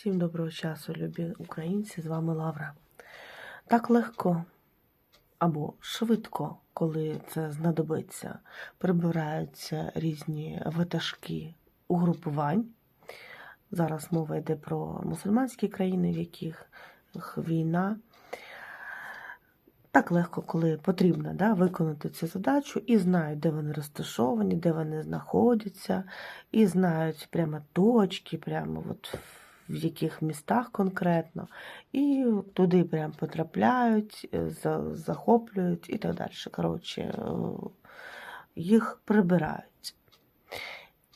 Всім доброго часу, любі українці, з вами Лавра. Так легко або швидко, коли це знадобиться, прибираються різні ватажки угрупувань. Зараз мова йде про мусульманські країни, в яких війна. Так легко, коли потрібно да, виконати цю задачу, і знають, де вони розташовані, де вони знаходяться, і знають прямо точки, прямо от в яких містах конкретно, і туди прям потрапляють, е, захоплюють і так далі. Коротше, е, їх прибирають.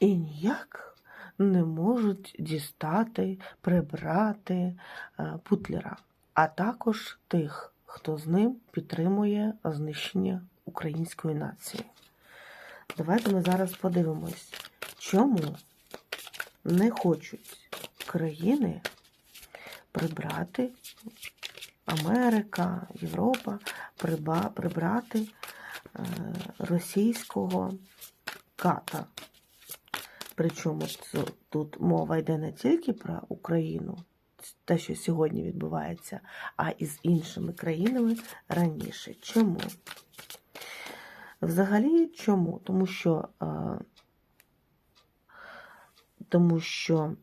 І ніяк не можуть дістати, прибрати е, Путлера, а також тих, хто з ним підтримує знищення української нації. Давайте ми зараз подивимось, чому не хочуть країни прибрати Америка, Європа, прибрати е, російського ката. Причому тут мова йде не тільки про Україну, те, що сьогодні відбувається, а і з іншими країнами раніше. Чому? Взагалі, чому? Тому що, е, тому що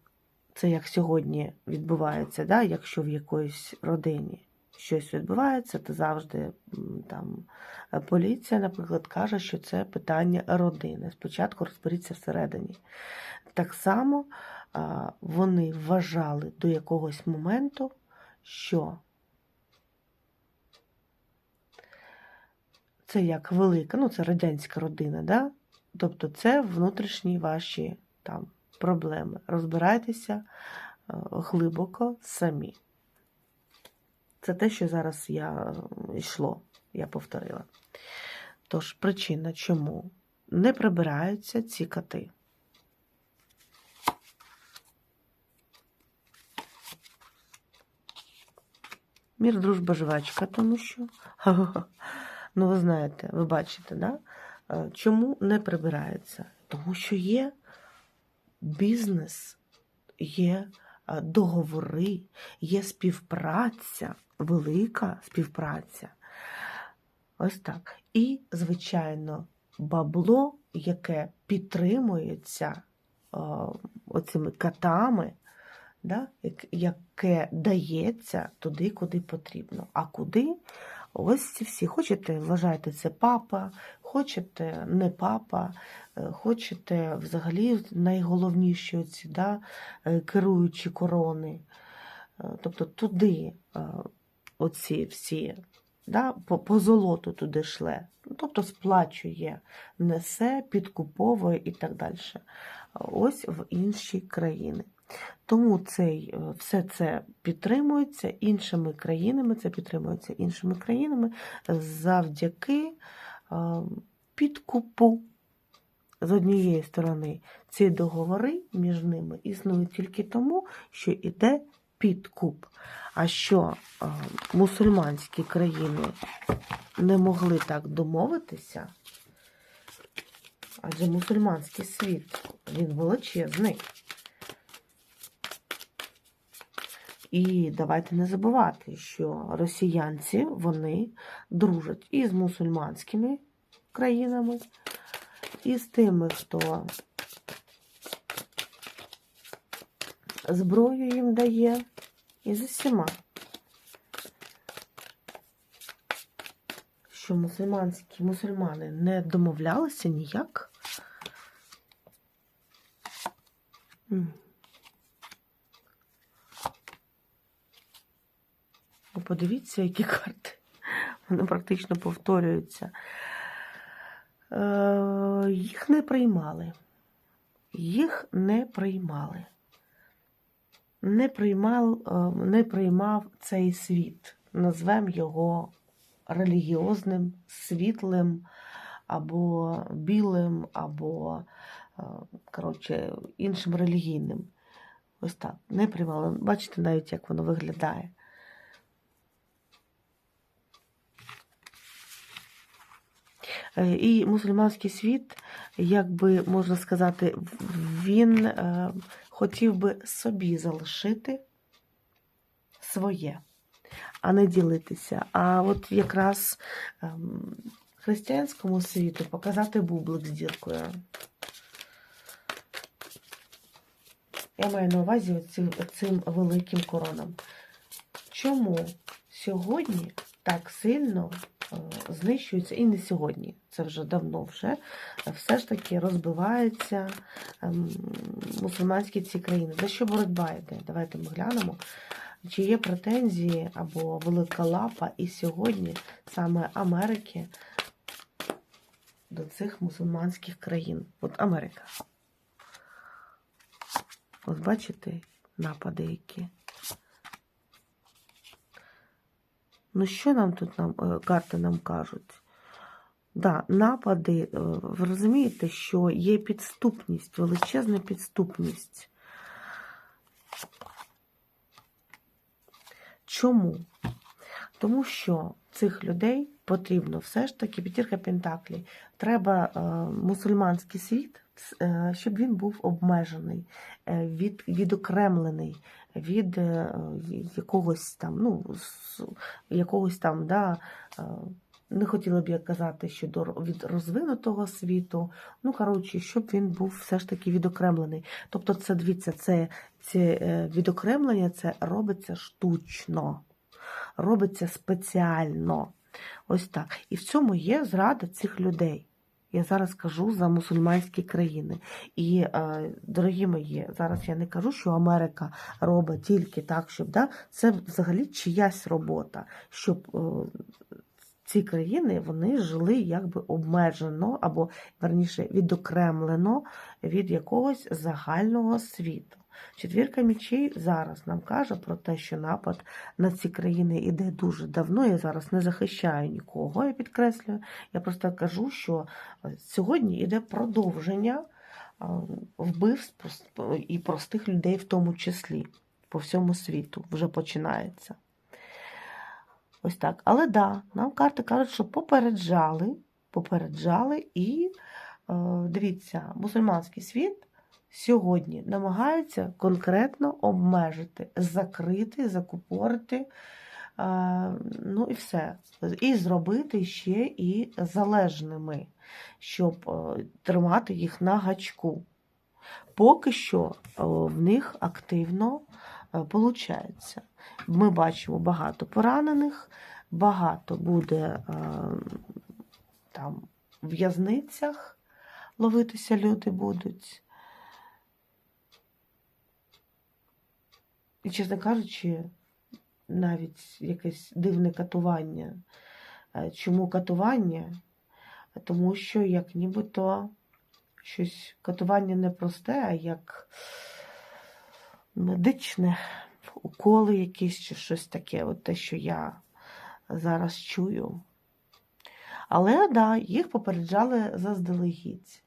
це як сьогодні відбувається, да? якщо в якоїсь родині щось відбувається, то завжди там е, поліція, наприклад, каже, що це питання родини. Спочатку розберіться всередині. Так само вони вважали до якогось моменту, що це як велика, ну це радянська родина, да? тобто це внутрішні ваші там проблеми. Розбирайтеся е, глибоко самі. Це те, що зараз я е, йшло, я повторила. Тож, причина, чому не прибираються ці коти. Мір, дружба, жвачка, тому що. Ну, ви знаєте, ви бачите, да? Е, чому не прибирається? Тому що є бізнес, є е, договори, є співпраця, велика співпраця. Ось так. І, звичайно, бабло, яке підтримується е, оцими котами, да, яке дається туди, куди потрібно. А куди? Ось ці всі. Хочете, вважайте це папа, хочете не папа, хочете взагалі найголовніші оці, да, е, керуючі корони. Е, Тобто туди е, оці всі, да, по, по золоту туди шле. Ну, Тобто сплачує, несе, підкуповує і так далі. Ось в інші країни. Тому цей, е, все це підтримується іншими країнами, це підтримується іншими країнами завдяки е, підкупу. З однієї сторони, ці договори між ними існують тільки тому, що йде підкуп. А що е, мусульманські країни не могли так домовитися, адже мусульманський світ він величезний. І давайте не забувати, що росіянці вони дружать і з мусульманськими країнами, і з тими, хто зброю їм дає, і з усіма. Що мусульманські мусульмани не домовлялися ніяк. Подивіться, які карти. Вони практично повторюються. Е, їх не приймали. Їх не приймали. Не приймав, е, не приймав цей світ. Назвемо його релігіозним, світлим, або білим, або, е, коротше, іншим релігійним. Ось так. Не приймали. Бачите навіть, як воно виглядає. І мусульманський світ, як би можна сказати, він е, хотів би собі залишити своє, а не ділитися. А от якраз ем, християнському світу показати бублик з діркою. Я маю на увазі цим, цим великим коронам. Чому сьогодні так сильно е, знищується, і не сьогодні, це вже давно вже, все ж таки розбиваються ем, мусульманські ці країни. За що боротьба йде? Давайте ми глянемо. Чи є претензії або велика лапа і сьогодні саме Америки до цих мусульманських країн? От Америка. От бачите напади які. Ну, що нам тут нам, е, карти нам кажуть? Да, напади, е, ви розумієте, що є підступність, величезна підступність. Чому? Тому що цих людей потрібно все ж таки п'ятірка Пентаклі. Треба е, мусульманський світ, е, щоб він був обмежений, е, від, відокремлений від якогось там, ну, якогось там, да, не хотіла б я казати, що до від розвинутого світу. Ну, коротше, щоб він був все ж таки відокремлений. Тобто, це дивіться, це, це відокремлення це робиться штучно, робиться спеціально. Ось так. І в цьому є зрада цих людей. Я зараз кажу за мусульманські країни. І, е, дорогі мої, зараз я не кажу, що Америка робить тільки так, щоб да, це взагалі чиясь робота, щоб е, ці країни вони жили якби обмежено або верніше відокремлено від якогось загального світу. Четвірка мічей зараз нам каже про те, що напад на ці країни іде дуже давно. Я зараз не захищаю нікого, я підкреслюю. Я просто кажу, що е, сьогодні йде продовження е, вбивств і простих людей в тому числі по всьому світу вже починається. Ось так. Але да, нам карти кажуть, що попереджали, попереджали, і е, дивіться, мусульманський світ сьогодні намагається конкретно обмежити, закрити, закупорити, е, ну і все. І зробити ще і залежними, щоб е, тримати їх на гачку. Поки що е, в них активно виходить. Ми бачимо багато поранених, багато буде е, там в в'язницях ловитися люди будуть. І, чесно кажучи, навіть якесь дивне катування. Е, Чому катування? Тому що як нібито щось катування не просте, а як медичне, уколи якісь чи щось таке, от те, що я зараз чую. Але да, їх попереджали заздалегідь.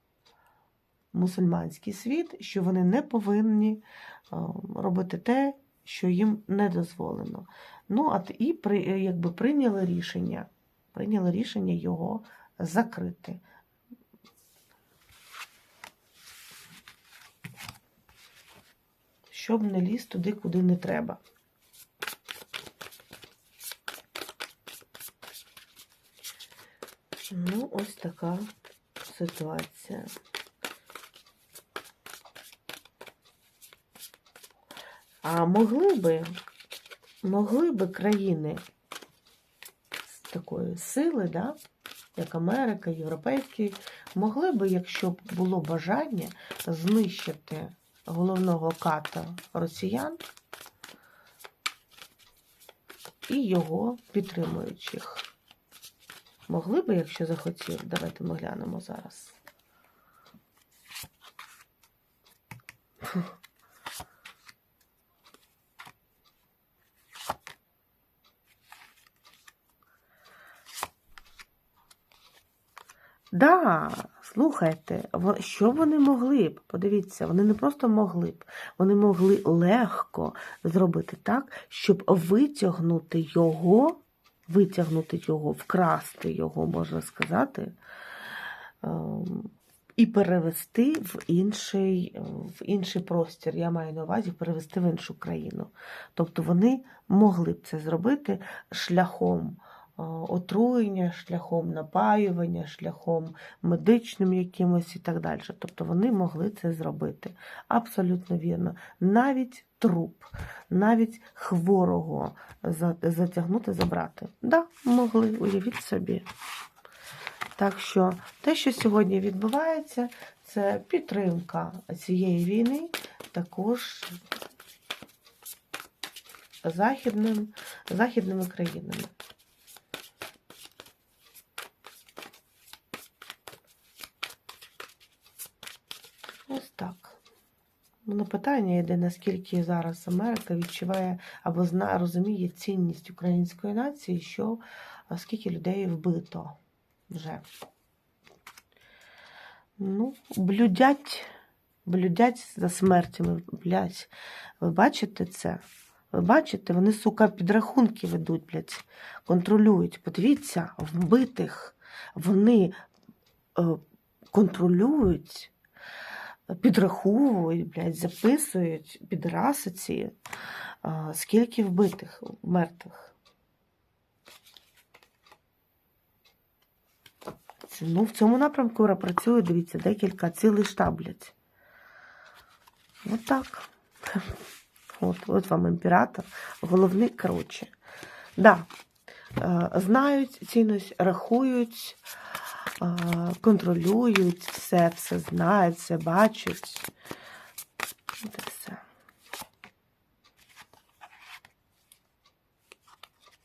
Мусульманський світ, що вони не повинні е, робити те, що їм не дозволено. Ну, а і при, якби прийняли рішення, прийняли рішення його закрити. Щоб не ліз туди, куди не треба. Ну, ось така ситуація. А могли би, могли би країни з такої сили, да, як Америка, Європейські, могли би, якщо б було бажання, знищити головного ката росіян і його підтримуючих. Могли би, якщо захотіли. Давайте ми глянемо зараз. Да, слухайте, що вони могли б? Подивіться, вони не просто могли б, вони могли легко зробити так, щоб витягнути його, витягнути його, вкрасти його, можна сказати, ем, і перевести в інший, в інший простір. Я маю на увазі перевести в іншу країну. Тобто вони могли б це зробити шляхом отруєння, шляхом напаювання, шляхом медичним якимось і так далі. Тобто вони могли це зробити. Абсолютно вірно. Навіть труп, навіть хворого затягнути, забрати. Да, могли, уявіть собі. Так що те, що сьогодні відбувається, це підтримка цієї війни також західним, західними країнами. Ось так. Ну, питання йде, наскільки зараз Америка відчуває або зна, розуміє цінність української нації, що скільки людей вбито вже. Ну, блюдять, блюдять за смертями, блядь. Ви бачите це? Ви бачите, вони, сука, підрахунки ведуть, блядь, контролюють. Подивіться, вбитих вони е, контролюють, підраховують, блядь, записують підраси ці, скільки вбитих, мертвих. Ну, в цьому напрямку працює, дивіться, декілька, цілий штаб, блядь. От так. От, от вам імператор. Головний, коротше. Да. Е, Знають цінність, рахують, контролюють все, все знають, все бачать. От все.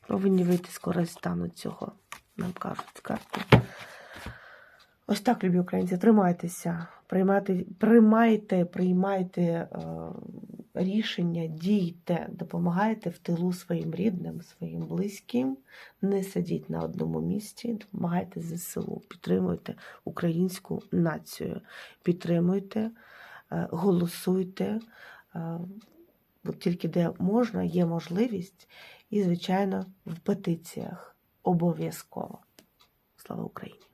Повинні вийти з стану цього, нам кажуть карти. Ось так, любі українці, тримайтеся, приймайте, приймайте, приймайте е, рішення, дійте, допомагайте в тилу своїм рідним, своїм близьким. Не сидіть на одному місці, допомагайте ЗСУ, підтримуйте українську націю, підтримуйте, е, голосуйте. Е, от тільки де можна, є можливість, і, звичайно, в петиціях обов'язково. Слава Україні!